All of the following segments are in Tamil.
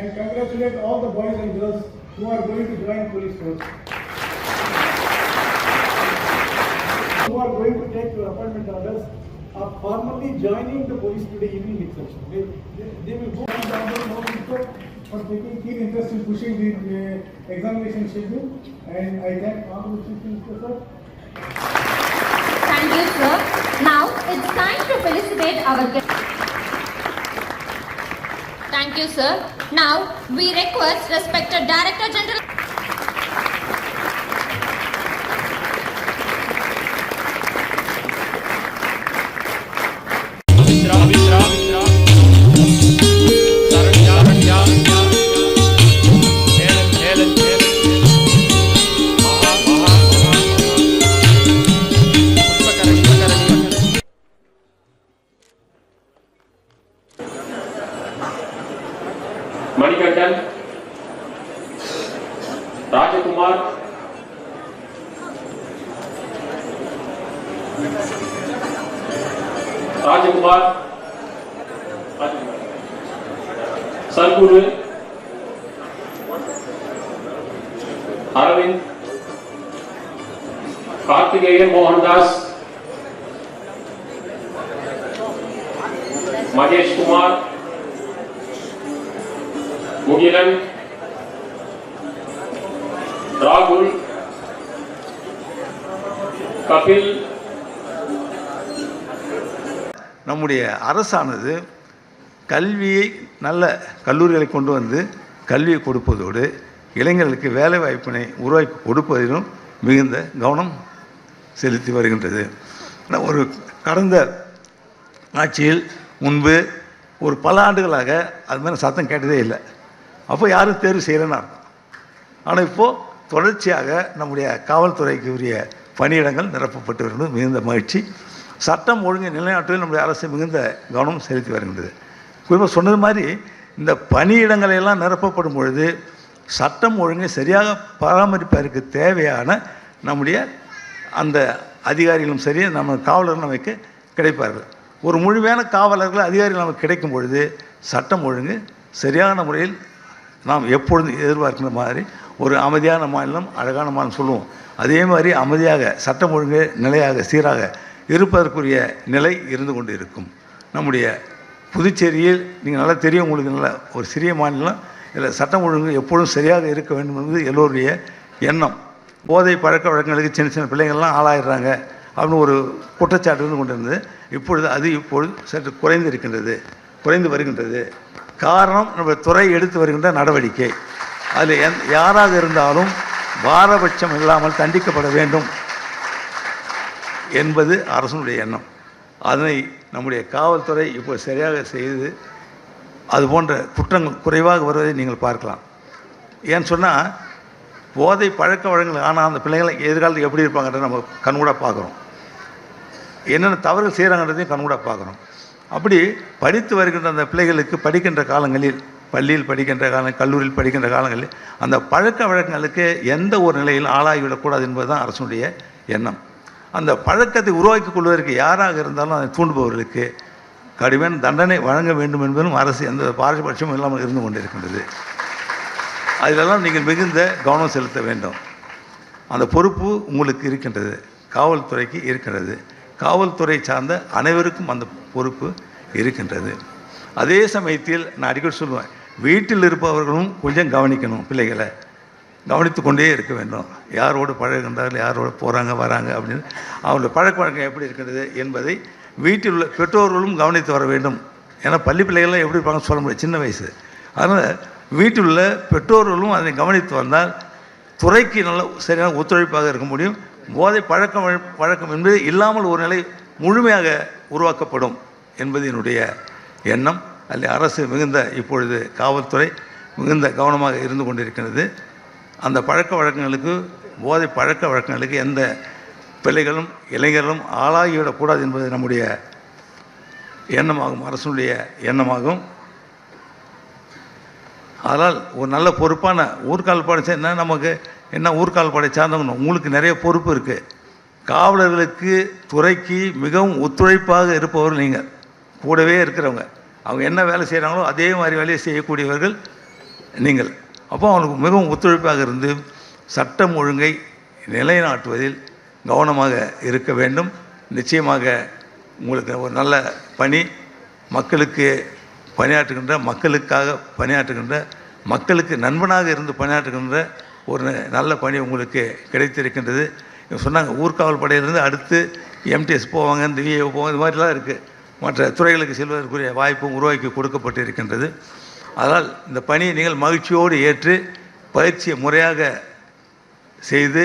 and congratulate all the boys and girls who are going to join police force. Who are going to take your appointment orders are formally joining the police today evening itself. They, they, they will go no people for taking keen interest in pushing the uh, examination schedule and I thank all the chief minister sir. Thank you, sir. Now it's time to felicitate our guest. Thank you, sir. Now we request respected Director General. Kumar Raj Kumar सरगुरु Arvind Kartikeya Mohandas Mahesh Kumar Mugilan ராகுல் கபில். நம்முடைய அரசானது கல்வியை நல்ல கல்லூரிகளை கொண்டு வந்து கல்வியை கொடுப்பதோடு இளைஞர்களுக்கு வேலை வாய்ப்பினை உருவாக்கி கொடுப்பதிலும் மிகுந்த கவனம் செலுத்தி வருகின்றது. ஒரு கடந்த ஆட்சியில் முன்பு ஒரு பல ஆண்டுகளாக அது மாதிரி சத்தம் கேட்டதே இல்லை. அப்போ யாரும் தேர்வு செய்யலைன்னு அர்த்தம். ஆனால் இப்போது தொடர்ச்சியாக நம்முடைய காவல்துறைக்கு உரிய பணியிடங்கள் நிரப்பப்பட்டு வருகிறது. மிகுந்த மகிழ்ச்சி. சட்டம் ஒழுங்கை நிலைநாட்டுவதில் நம்முடைய அரசு மிகுந்த கவனம் செலுத்தி வருகின்றது குறிப்பாக சொன்னது மாதிரி இந்த பணியிடங்களையெல்லாம் நிரப்பப்படும் பொழுது சட்டம் ஒழுங்கை சரியாக பராமரிப்பதற்கு தேவையான நம்முடைய அந்த அதிகாரிகளும் சரி நம்ம காவலர்கள் நமக்கு கிடைப்பார்கள். ஒரு முழுமையான காவலர்கள் அதிகாரிகள் நமக்கு கிடைக்கும் பொழுது சட்டம் ஒழுங்கு சரியான முறையில் நாம் எப்பொழுதும் எதிர்பார்க்கிற மாதிரி ஒரு அமைதியான மாநிலம் அழகான மாநிலம் சொல்லுவோம். அதே மாதிரி அமைதியாக சட்டம் ஒழுங்கு நிலையாக சீராக இருப்பதற்குரிய நிலை இருந்து கொண்டு இருக்கும் நம்முடைய புதுச்சேரியில் நீங்கள் நல்லா தெரியும் உங்களுக்கு நல்ல ஒரு சிறிய மாநிலம். இதில் சட்டம் ஒழுங்கு எப்பொழுதும் சரியாக இருக்க வேண்டும் என்பது எல்லோருடைய எண்ணம். போதை பழக்க வழக்கங்களுக்கு சின்ன சின்ன பிள்ளைங்கள்லாம் ஆளாயிடுறாங்க அப்படின்னு ஒரு குற்றச்சாட்டு இருந்து கொண்டிருந்தது. இப்பொழுது அது இப்பொழுது சற்று குறைந்து இருக்கின்றது குறைந்து வருகின்றது. காரணம் நம்ம துறை எடுத்து வருகின்ற நடவடிக்கை. அதில் எந் யாராக இருந்தாலும் பாரபட்சம் இல்லாமல் தண்டிக்கப்பட வேண்டும் என்பது அரசனுடைய எண்ணம். அதனை நம்முடைய காவல்துறை இப்போ சரியாக செய்து அது போன்ற குற்றங்கள் குறைவாக வருவதை நீங்கள் பார்க்கலாம். ஏன்னு சொன்னால் போதை பழக்க வழங்கல் ஆனால் அந்த பிள்ளைங்களை எதிர்காலத்தில் எப்படி இருப்பாங்கன்றதை நம்ம கண்கூட பார்க்குறோம். என்னென்ன தவறுகள் செய்கிறாங்கன்றதையும் கண்கூட பார்க்குறோம். அப்படி படித்து வருகின்ற அந்த பிள்ளைகளுக்கு படிக்கின்ற காலங்களில் பள்ளியில் படிக்கின்ற காலம் கல்லூரியில் படிக்கின்ற காலங்களில் அந்த பழக்க வழக்கங்களுக்கு எந்த ஒரு நிலையில் ஆளாகிவிடக்கூடாது என்பதுதான் அரசனுடைய எண்ணம். அந்த பழக்கத்தை உருவாக்கிக் கொள்வதற்கு யாராக இருந்தாலும் அதை தூண்டுபவர்களுக்கு கடுமையான தண்டனை வழங்க வேண்டும் என்பதும் அரசு எந்த பாரபட்சமும் இல்லாமல் இருந்து கொண்டிருக்கின்றது. அதிலெல்லாம் நீங்கள் மிகுந்த கவனம் செலுத்த வேண்டும். அந்த பொறுப்பு உங்களுக்கு இருக்கின்றது காவல்துறைக்கு இருக்கின்றது. காவல்துறை சார்ந்த அனைவருக்கும் அந்த பொறுப்பு இருக்கின்றது. அதே சமயத்தில் நான் அடிக்கடி சொல்லுவேன் வீட்டில் இருப்பவர்களும் கொஞ்சம் கவனிக்கணும் பிள்ளைகளை. கவனித்து கொண்டே இருக்க வேண்டும். யாரோடு பழகுகின்றார்கள் யாரோடு போகிறாங்க வராங்க அப்படின்னு. அவங்களுடைய பழக்க வழக்கம் எப்படி இருக்கிறது என்பதை வீட்டில் உள்ள பெற்றோர்களும் கவனித்து வர வேண்டும். ஏன்னா பள்ளி பிள்ளைகள்லாம் எப்படி இருப்பாங்க சொல்ல முடியாது சின்ன வயசு. அதனால் வீட்டில் உள்ள பெற்றோர்களும் அதை கவனித்து வந்தால் துறைக்கு நல்ல சரியான ஒத்துழைப்பாக இருக்க முடியும். போதை பழக்கம் பழக்கம் என்பது இல்லாமல் ஒரு நிலை முழுமையாக உருவாக்கப்படும் என்பது என்னுடைய எண்ணம். அதில் அரசு மிகுந்த இப்பொழுது காவல்துறை மிகுந்த கவனமாக இருந்து கொண்டிருக்கிறது. அந்த பழக்க வழக்கங்களுக்கு போதை பழக்க வழக்கங்களுக்கு எந்த பிள்ளைகளும் இளைஞர்களும் ஆளாகிவிடக்கூடாது என்பது நம்முடைய எண்ணமாகும் அரசனுடைய எண்ணமாகும். அதனால் ஒரு நல்ல பொறுப்பான ஊர்கால் படை என்ன நமக்கு என்ன ஊர்கால் படை சார்ந்தவங்க? உங்களுக்கு நிறைய பொறுப்பு இருக்குது காவலர்களுக்கு துறைக்கு மிகவும் ஒத்துழைப்பாக இருப்பவர் நீங்கள். கூடவே இருக்கிறவங்க. அவங்க என்ன வேலை செய்கிறாங்களோ அதே மாதிரி வேலையை செய்யக்கூடியவர்கள் நீங்கள். அப்போ அவனுக்கு மிகவும் ஒத்துழைப்பாக இருந்து சட்டம் ஒழுங்கை நிலைநாட்டுவதில் கவனமாக இருக்க வேண்டும். நிச்சயமாக உங்களுக்கு ஒரு நல்ல பணி மக்களுக்கு பணியாற்றுகின்ற மக்களுக்காக பணியாற்றுகின்ற மக்களுக்கு நண்பனாக இருந்து பணியாற்றுகின்ற ஒரு நல்ல பணி உங்களுக்கு கிடைத்திருக்கின்றது. இவங்க சொன்னாங்க ஊர்காவல் படையிலிருந்து அடுத்து எம்டிஎஸ் போவாங்க இந்த விஏஓ போவாங்க இது மாதிரிலாம் இருக்குது மற்ற துறைகளுக்கு செல்வதற்குரிய வாய்ப்பும் உருவாக்கி கொடுக்கப்பட்டு இருக்கின்றது அதனால் இந்த பணியை நீங்கள் மகிழ்ச்சியோடு ஏற்று பயிற்சியை முறையாக செய்து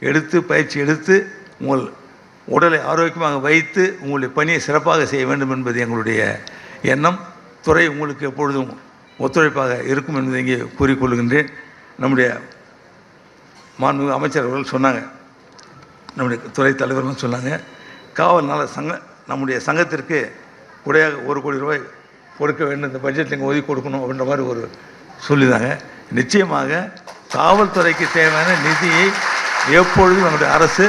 எடுத்து பயிற்சி எடுத்து உங்கள் உடலை ஆரோக்கியமாக வைத்து உங்களுடைய பணியை சிறப்பாக செய்ய வேண்டும் என்பது எங்களுடைய எண்ணம். துறை உங்களுக்கு எப்பொழுதும் ஒத்துழைப்பாக இருக்கும் என்பதை இங்கே கூறிக்கொள்கின்றேன். நம்முடைய மாண்புமிகு அமைச்சர் அவர்கள் சொன்னாங்க. நம்முடைய துறை தலைவர்களும் சொன்னாங்க. காவல் நல சங்க நம்முடைய சங்கத்திற்கு குறையாக ஒரு கோடி ரூபாய் கொடுக்க வேண்டும் இந்த பட்ஜெட்டில் இங்கே ஒதுக்கி கொடுக்கணும் அப்படின்ற மாதிரி ஒரு சொல்லிதாங்க நிச்சயமாக காவல்துறைக்கு தேவையான நிதியை எப்பொழுதும் நம்முடைய அரசு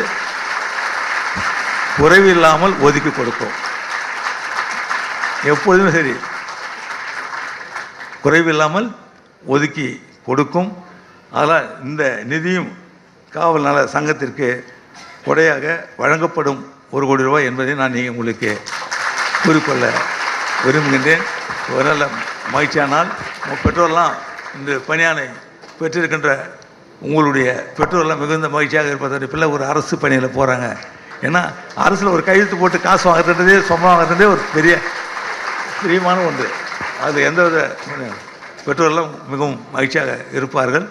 குறைவில்லாமல் ஒதுக்கி கொடுக்கும். எப்பொழுதுமே சரி குறைவில்லாமல் ஒதுக்கி கொடுக்கும். அதனால் இந்த நிதியும் காவல் நல சங்கத்திற்கு கொடையாக வழங்கப்படும் ஒரு கோடி ரூபாய் என்பதை நான் நீங்கள் உங்களுக்கு கூறிக்கொள்ள விரும்புகின்றேன். ஒரு நல்ல மகிழ்ச்சியானால் உங்கள் பெற்றோர்லாம் இந்த பணியானை பெற்றிருக்கின்ற உங்களுடைய பெற்றோர்லாம் மிகுந்த மகிழ்ச்சியாக இருப்பதற்கு பிள்ளை ஒரு அரசு பணியில் போகிறாங்க ஏன்னா அரசில் ஒரு கையெழுத்து போட்டு காசு வாங்குறதுன்றதே சொந்தம் வாங்குறதுன்றதே ஒரு பெரிய பிரியமான ஒன்று. அது எந்த வித பெற்றோர்லாம் மிகவும் மகிழ்ச்சியாக இருப்பார்கள்.